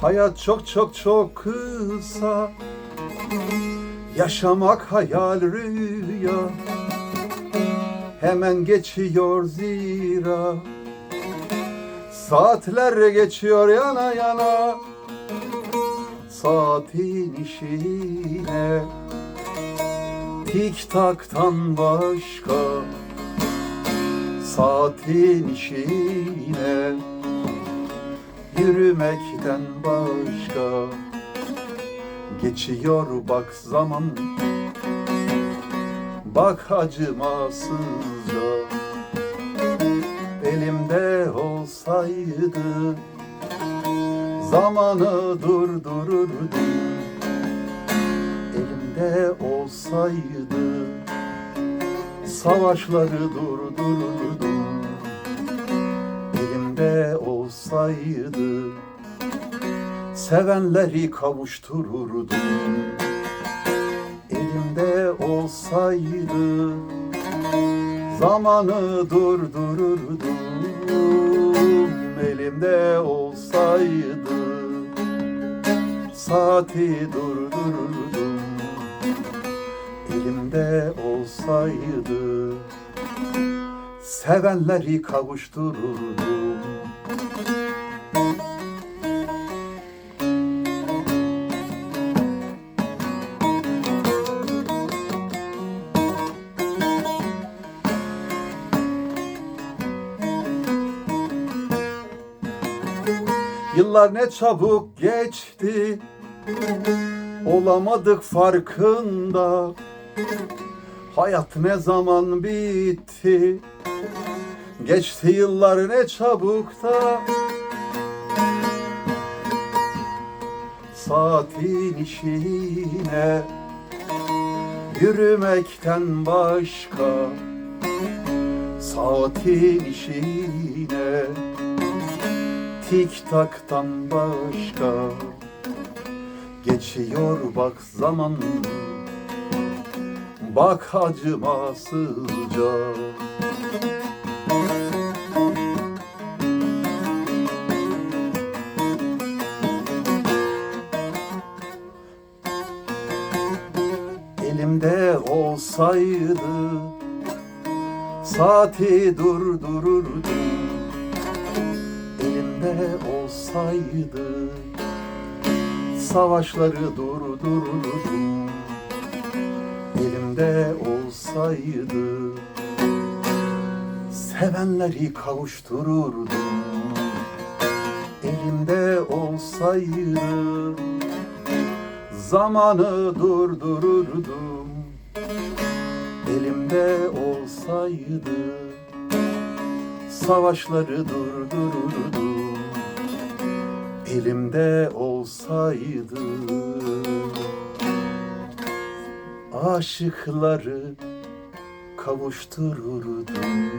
Hayat çok çok çok kısa. Yaşamak hayal rüya. Hemen geçiyor zira. Saatler geçiyor yana yana. Saatin işine. Tik taktan başka. Saatin işine Yürümekten başka Geçiyor bak zaman. Bak acımasızca Elimde olsaydı Zamanı durdururdum. Elimde olsaydı Savaşları durdururdum olsaydı Sevenleri kavuştururdum. Elimde olsaydı Zamanı durdururdum. Elimde olsaydı Saati durdururdum. Elimde olsaydı Sevenleri kavuştururdum Yıllar ne çabuk geçti Olamadık farkında. Hayat ne zaman bitti Geçti yıllar ne çabuk da Saatin işine Yürümekten başka Saatin işine Tik taktan başka Geçiyor bak zaman Bak acımasızca olsaydı Saati durdururdum Elimde olsaydı Savaşları durdururdum Elimde olsaydı Sevenleri kavuştururdum Elimde olsaydı Zamanı durdururdum olsaydı Savaşları durdururdum Elimde olsaydı Aşıkları kavuştururdum